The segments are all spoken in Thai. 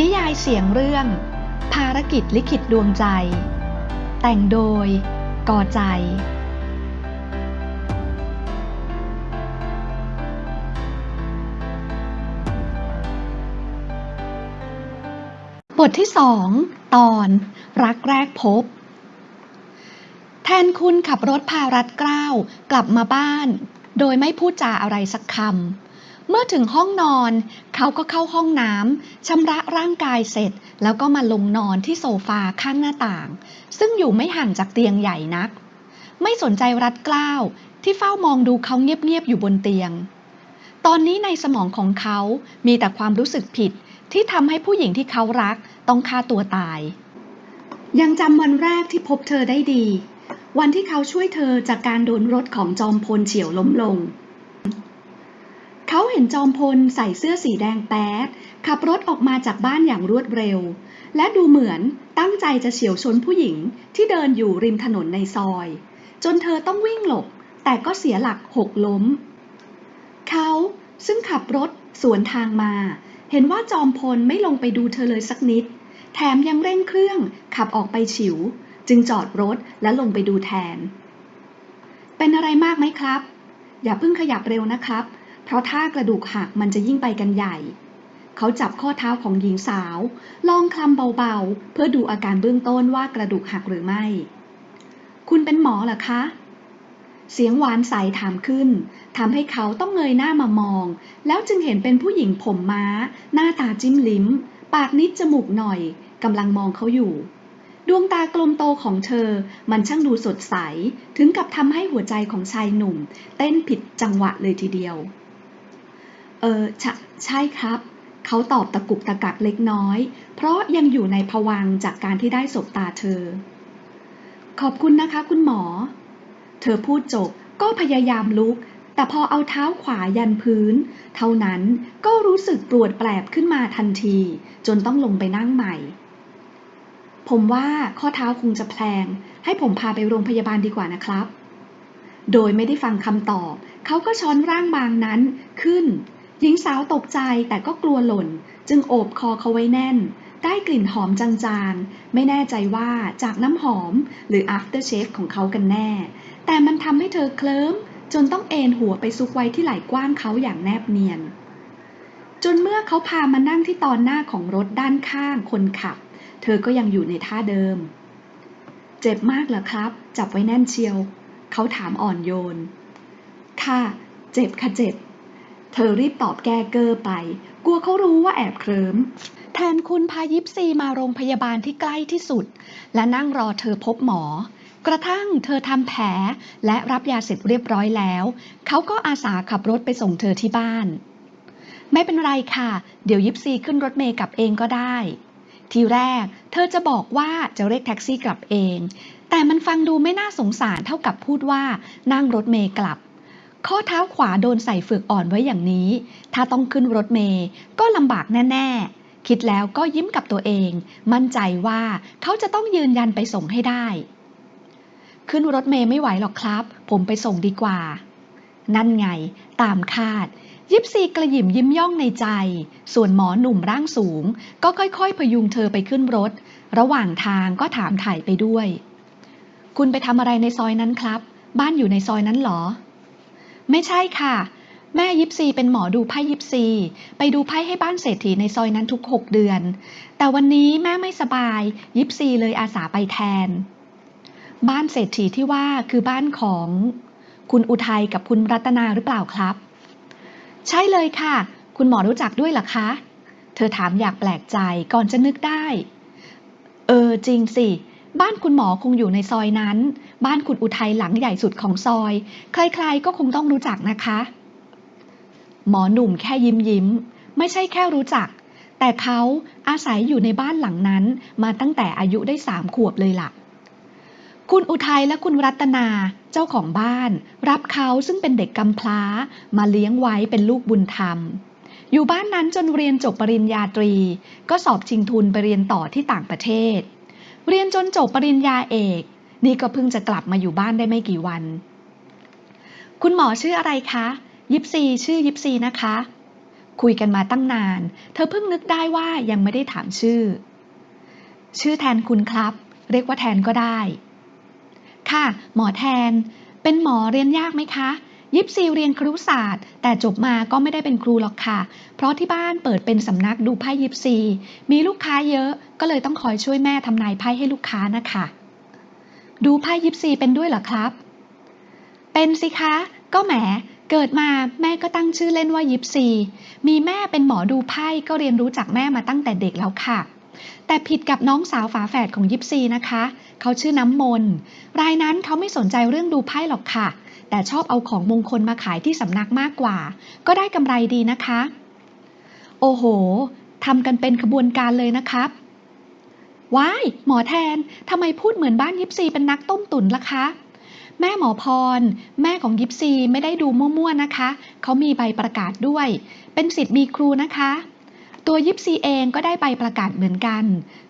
นิยายเสียงเรื่อง ภารกิจลิขิตดวงใจ แต่งโดยกอใจ บทที่สองตอน รักแรกพบ แทนคุณขับรถพารัดเกล้าวกลับมาบ้าน โดยไม่พูดจาอะไรสักคำ เมื่อถึงห้องนอน เขาก็เข้าห้องน้ำชำระร่างกายเสร็จ แล้วก็มาลงนอนที่โซฟาข้างหน้าต่าง ซึ่งอยู่ไม่ห่างจากเตียงใหญ่นัก ไม่สนใจรัดเกล้าวที่เฝ้ามองดูเขาเงียบๆอยู่บนเตียง ตอนนี้ในสมองของเขามีแต่ความรู้สึกผิดที่ทำให้ผู้หญิงที่เขารักต้องฆ่าตัวตาย ยังจำวันแรกที่พบเธอได้ดี วันที่เขาช่วยเธอจากการโดนรถของจอมพลเฉียวล้มลง เขาเห็นจอมพลใส่เสื้อสีแดงแป๊ดขับรถออกมาจากบ้านอย่างรวดเร็ว และดูเหมือนตั้งใจจะเฉียวชนผู้หญิงที่เดินอยู่ริมถนนในซอย จนเธอต้องวิ่งหลบ แต่ก็เสียหลักหกล้ม เขาซึ่งขับรถสวนทางมา เห็นว่าจอมพลไม่ลงไปดูเธอเลยสักนิด แถมยังเร่งเครื่องขับออกไปฉิว จึงจอดรถและลงไปดูแทน เป็นอะไรมากไหมครับ อย่าเพิ่งขยับเร็วนะครับ เพราะถ้ากระดูกหักมันจะยิ่งไปกันใหญ่ เขาจับข้อเท้าของหญิงสาว ลองคลำเบาๆ เพื่อดูอาการเบื้องต้นว่ากระดูกหักหรือไม่ คุณเป็นหมอเหรอคะ เสียงหวานใสถามขึ้นทำให้เขาต้องเงยหน้ามามอง แล้วจึงเห็นเป็นผู้หญิงผมม้า หน้าตาจิ้มลิ้ม ปากนิดจมูกหน่อยกำลังมองเขาอยู่ดวงตากลมโตของเธอ มันช่างดูสดใส ถึงกับทำให้หัวใจของชายหนุ่ม เต้นผิดจังหวะเลยทีเดียว ออใชใช่ครับเขาตอบตะกุกตะกักเล็กน้อย เพราะยังอยู่ในภวังจากการที่ได้สบตาเธอ ขอบคุณนะคะคุณหมอ เธอพูดจบก็พยายามลุก แต่พอเอาเท้าขวายันพื้น เท่านั้นก็รู้สึกปวดแปลบขึ้นมาทันที จนต้องลงไปนั่งใหม่ ผมว่าข้อเท้าคงจะแพลง ให้ผมพาไปโรงพยาบาลดีกว่านะครับ โดยไม่ได้ฟังคำตอบ เขาก็ช้อนร่างบางนั้นขึ้น หญิงสาวตกใจแต่ก็กลัวหล่น จึงโอบคอเขาไว้แน่น ได้กลิ่นหอมจางๆ ไม่แน่ใจว่าจากน้ำหอมหรือ after shave ของเขากันแน่ แต่มันทำให้เธอเคลิ้มจนต้องเอนหัวไปซุกไว้ที่ไหล่กว้างเขาอย่างแนบเนียน จนเมื่อเขาพามานั่งที่ตอนหน้าของรถด้านข้างคนขับ เธอก็ยังอยู่ในท่าเดิม เจ็บมากเหรอครับ จับไว้แน่นเชียว เขาถามอ่อนโยน ค่ะ เจ็บค่ะเจ็บ เธอรีบตอบแก้เกอร์ไป กลัวเขารู้ว่าแอบเคลิมแทนคุณพายิปซีมาโรงพยาบาลที่ใกล้ที่สุด และนั่งรอเธอพบหมอ กระทั่งเธอทำแผลและรับยาเสร็จเรียบร้อยแล้ว เขาก็อาสาขับรถไปส่งเธอที่บ้าน ไม่เป็นไรค่ะ เดี๋ยวยิปซีขึ้นรถเมย์กลับเองก็ได้ ทีแรกเธอจะบอกว่าจะเรียกแท็กซี่กลับเอง แต่มันฟังดูไม่น่าสงสารเท่ากับพูดว่านั่งรถเมย์กลับ ข้อเท้าขวาโดนใส่เฟือกอ่อนไว้อย่างนี้ ถ้าต้องขึ้นรถเมย์ก็ลำบากแน่ ๆ คิดแล้วก็ยิ้มกับตัวเอง มั่นใจว่าเขาจะต้องยืนยันไปส่งให้ได้ ขึ้นรถเมย์ไม่ไหวหรอกครับ ผมไปส่งดีกว่า นั่นไง ตามคาด ยิปซีกระหยิมยิ้มย่องในใจ ส่วนหมอหนุ่มร่างสูง ก็ค่อยๆ พยุงเธอไปขึ้นรถ ระหว่างทางก็ถามถ่ายไปด้วย คุณไปทำอะไรในซอยนั้นครับ บ้านอยู่ในซอยนั้นเหรอ ไม่ใช่ค่ะ แม่ยิปซีเป็นหมอดูไพ่ยิปซี ไปดูไพ่ให้บ้านเศรษฐีในซอยนั้นทุกหกเดือน แต่วันนี้แม่ไม่สบาย ยิปซีเลยอาสาไปแทน บ้านเศรษฐีที่ว่าคือบ้านของคุณอุทัยกับคุณรัตนาหรือเปล่าครับ ใช่เลยค่ะ คุณหมอรู้จักด้วยหรอคะ เธอถามอยากแปลกใจก่อนจะนึกได้ เออจริงสิ บ้านคุณหมอคงอยู่ในซอยนั้น บ้านคุณอุทัยหลังใหญ่สุดของซอย ใครๆก็คงต้องรู้จักนะคะ หมอหนุ่มแค่ยิ้มยิ้ม ไม่ใช่แค่รู้จัก แต่เขาอาศัยอยู่ในบ้านหลังนั้น มาตั้งแต่อายุได้สามขวบเลยล่ะ คุณอุทัยและคุณรัตนาเจ้าของบ้าน รับเขาซึ่งเป็นเด็กกำพร้ามาเลี้ยงไว้เป็นลูกบุญธรรมอยู่บ้านนั้นจนเรียนจบปริญญาตรี ก็สอบชิงทุนไปเรียนต่อที่ต่างประเทศ เรียนจนจบปริญญาเอก นี่ก็เพิ่งจะกลับมาอยู่บ้านได้ไม่กี่วัน คุณหมอชื่ออะไรคะ ยิปซีชื่อยิปซีนะคะ คุยกันมาตั้งนาน เธอเพิ่งนึกได้ว่ายังไม่ได้ถามชื่อ ชื่อแทนคุณครับ เรียกว่าแทนก็ได้ ค่ะ หมอแทน เป็นหมอเรียนยากไหมคะ ยิปซีเรียนครุศาสตร์ แต่จบมาก็ไม่ได้เป็นครูหรอกค่ะ เพราะที่บ้านเปิดเป็นสำนักดูไพ่ยิปซี มีลูกค้าเยอะก็เลยต้องคอยช่วยแม่ทำนายไพ่ให้ลูกค้านะคะ ดูไพ่ยิปซีเป็นด้วยเหรอครับ เป็นสิคะ ก็แหมเกิดมาแม่ก็ตั้งชื่อเล่นว่ายิปซี มีแม่เป็นหมอดูไพ่ก็เรียนรู้จากแม่มาตั้งแต่เด็กแล้วค่ะ แต่ผิดกับน้องสาวฝาแฝดของยิปซีนะคะ เขาชื่อน้ำมน รายนั้นเขาไม่สนใจเรื่องดูไพ่หรอกค่ะ แต่ชอบเอาของมงคลมาขายที่สำนักมากกว่า ก็ได้กำไรดีนะคะ โอ้โหทำกันเป็นขบวนการเลยนะครับ ว้าย หมอแทนทำไมพูดเหมือนบ้านยิปซีเป็นนักต้มตุ๋นล่ะคะ แม่หมอพร แม่ของยิปซีไม่ได้ดูมั่วๆนะคะ เขามีใบประกาศด้วย เป็นสิทธิ์มีครูนะคะตัวยิปซีเองก็ได้ใบประกาศเหมือนกัน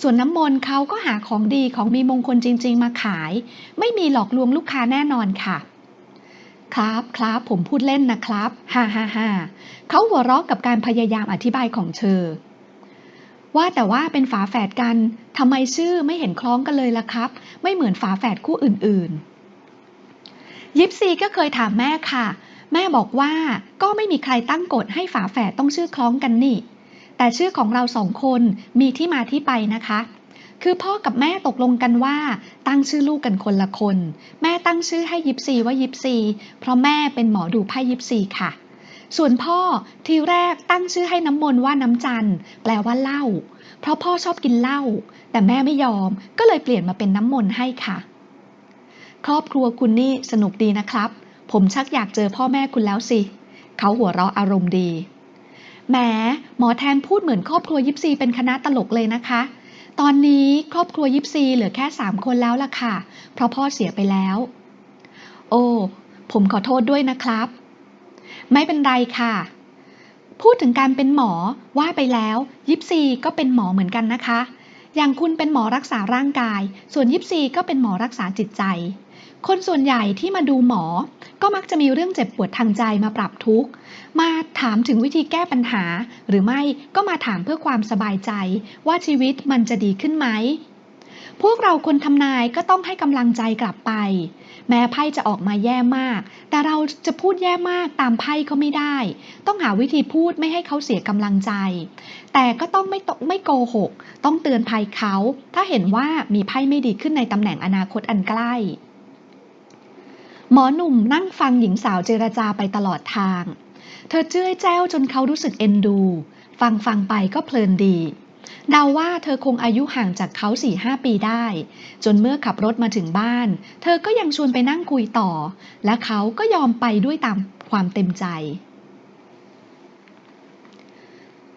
ส่วนน้ำมนต์เขาก็หาของดีของมีมงคลจริง ๆ มาขาย ไม่มีหลอกลวงลูกค้าแน่นอนค่ะ ครับครับผมพูดเล่นนะครับฮ่าฮ่าฮ่าเขาหัวเราะกับการพยายามอธิบายของเธอ ว่าแต่ว่าเป็นฝาแฝดกันทำไมชื่อไม่เห็นคล้องกันเลยล่ะครับ ไม่เหมือนฝาแฝดคู่อื่นๆ ยิปซีก็เคยถามแม่ค่ะ แม่บอกว่าก็ไม่มีใครตั้งกฎให้ฝาแฝดต้องชื่อคล้องกันนี่ แต่ชื่อของเราสองคนมีที่มาที่ไปนะคะ คือพ่อกับแม่ตกลงกันว่า ตั้งชื่อลูกกันคนละคน แม่ตั้งชื่อให้ยิปซีว่ายิปซี เพราะแม่เป็นหมอดูไพ่ยิปซีค่ะ ส่วนพ่อทีแรกตั้งชื่อให้น้ำมนต์ว่าน้ำจันแปลว่าเหล้าเพราะพ่อชอบกินเหล้าแต่แม่ไม่ยอมก็เลยเปลี่ยนมาเป็นน้ำมนต์ให้ค่ะ ครอบครัวคุณนี่สนุกดีนะครับ ผมชักอยากเจอพ่อแม่คุณแล้วสิเขาหัวเราะอารมณ์ดีแหมหมอแทนพูดเหมือนครอบครัวยิปซีเป็นคณะตลกเลยนะคะ ตอนนี้ครอบครัวยิปซีเหลือแค่สามคนแล้วล่ะค่ะ เพราะพ่อเสียไปแล้ว โอ้ ผมขอโทษด้วยนะครับ ไม่เป็นไรค่ะ พูดถึงการเป็นหมอว่าไปแล้วยิปซีก็เป็นหมอเหมือนกันนะคะ อย่างคุณเป็นหมอรักษาร่างกาย ส่วนยิปซีก็เป็นหมอรักษาจิตใจ คนส่วนใหญ่ที่มาดูหมอ ก็มักจะมีเรื่องเจ็บปวดทางใจมาปรับทุกข์ มาถามถึงวิธีแก้ปัญหา หรือไม่ก็มาถามเพื่อความสบายใจ ว่าชีวิตมันจะดีขึ้นไหม พวกเราคนทำนายก็ต้องให้กำลังใจกลับไป แม้ไพ่จะออกมาแย่มาก แต่เราจะพูดแย่มากตามไพ่ก็ไม่ได้ ต้องหาวิธีพูดไม่ให้เขาเสียกำลังใจ แต่ก็ต้องไม่ตไม่โกหก ต้องเตือนภัยเขา ถ้าเห็นว่ามีไพ่ไม่ดีขึ้นในตำแหน่งอนาคตอันใกล้ หมอหนุ่มนั่งฟังหญิงสาวเจรจาไปตลอดทาง เธอเจ้ยแจ้วจนเขารู้สึกเอ็นดู ฟังฟังไปก็เพลินดีเดาว่าเธอคงอายุห่างจากเขาสี่ห้าปีได้ จนเมื่อขับรถมาถึงบ้าน เธอก็ยังชวนไปนั่งคุยต่อ และเขาก็ยอมไปด้วยตามความเต็มใจ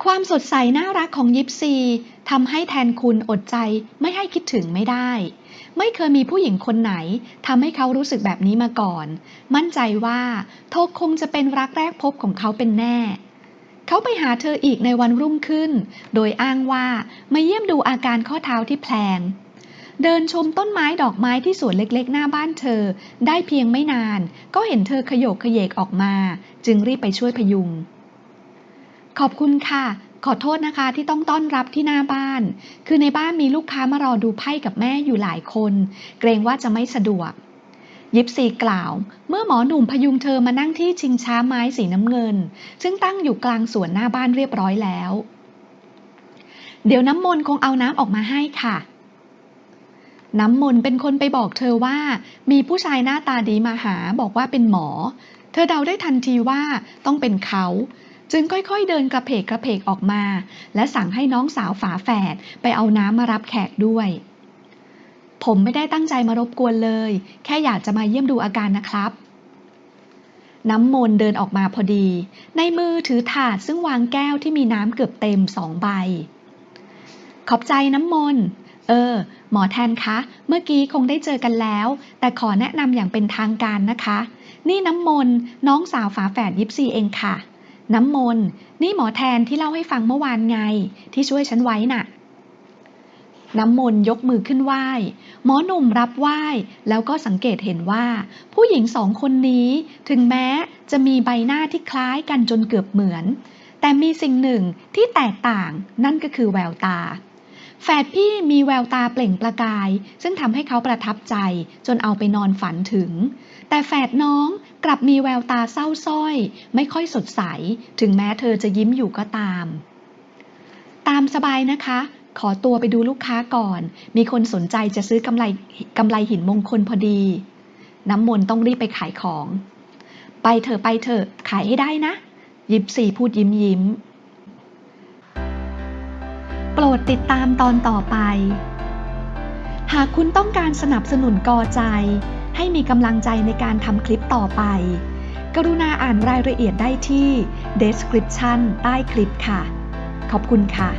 ความสดใสน่ารักของยิปซีทำให้แทนคุณอดใจไม่ให้คิดถึงไม่ได้ ไม่เคยมีผู้หญิงคนไหนทำให้เขารู้สึกแบบนี้มาก่อน มั่นใจว่าเธอคงจะเป็นรักแรกพบของเขาเป็นแน่ เขาไปหาเธออีกในวันรุ่งขึ้น โดยอ้างว่ามาเยี่ยมดูอาการข้อเท้าที่แพลง เดินชมต้นไม้ดอกไม้ที่สวนเล็กๆ หน้าบ้านเธอ ได้เพียงไม่นาน ก็เห็นเธอขยโยกขยเยกออกมา จึงรีบไปช่วยพยุงขอบคุณค่ะ ขอโทษนะคะที่ต้องต้อนรับที่หน้าบ้าน คือในบ้านมีลูกค้ามารอดูไพ่กับแม่อยู่หลายคน เกรงว่าจะไม่สะดวก ยิปซีกล่าว เมื่อหมอหนุ่มพยุงเธอมานั่งที่ชิงช้าไม้สีน้ำเงิน ซึ่งตั้งอยู่กลางสวนหน้าบ้านเรียบร้อยแล้ว เดี๋ยวน้ำมนต์คงเอาน้ำออกมาให้ค่ะน้ำมนเป็นคนไปบอกเธอว่า มีผู้ชายหน้าตาดีมาหาบอกว่าเป็นหมอ เธอเดาได้ทันทีว่าต้องเป็นเขา จึงค่อยๆ เดินกระเพกกระเพกออกมา และสั่งให้น้องสาวฝาแฝดไปเอาน้ำมารับแขกด้วย ผมไม่ได้ตั้งใจมารบกวนเลย แค่อยากจะมาเยี่ยมดูอาการนะครับ น้ำมนเดินออกมาพอดี ในมือถือถาดซึ่งวางแก้วที่มีน้ำเกือบเต็มสองใบ ขอบใจน้ำมนเออ หมอแทนคะ เมื่อกี้คงได้เจอกันแล้ว แต่ขอแนะนำอย่างเป็นทางการนะคะ นี่น้ำมนน้องสาวฝาแฝดยิปซีเองค่ะ น้ำมนต์นี่หมอแทนที่เล่าให้ฟังเมื่อวานไง ที่ช่วยฉันไว้น่ะ น้ำมนต์ยกมือขึ้นไหว้ หมอหนุ่มรับไหว้ แล้วก็สังเกตเห็นว่า ผู้หญิงสองคนนี้ถึงแม้จะมีใบหน้าที่คล้ายกันจนเกือบเหมือนแแต่มีสิ่งหนึ่งที่แตกต่างนั่นก็คือแววตา แฝดพี่มีแววตาเปล่งประกาย ซึ่งทำให้เขาประทับใจจนเอาไปนอนฝันถึง แต่แฝดน้อง กลับมีแววตาเศร้าส้อย ไม่ค่อยสดใส ถึงแม้เธอจะยิ้มอยู่ก็ตาม ตามสบายนะคะ ขอตัวไปดูลูกค้าก่อน มีคนสนใจจะซื้อกำไรกำไรหินมงคลพอดี น้ำมนต์ต้องรีบไปขายของ ไปเถอะไปเถอะขายให้ได้นะ ยิบสี่พูดยิ้มยิ้ม โปรดติดตามตอนต่อไป หากคุณต้องการสนับสนุนกอใจ ให้มีกำลังใจในการทำคลิปต่อไป กรุณาอ่านรายละเอียดได้ที่ description ใต้คลิปค่ะ ขอบคุณค่ะ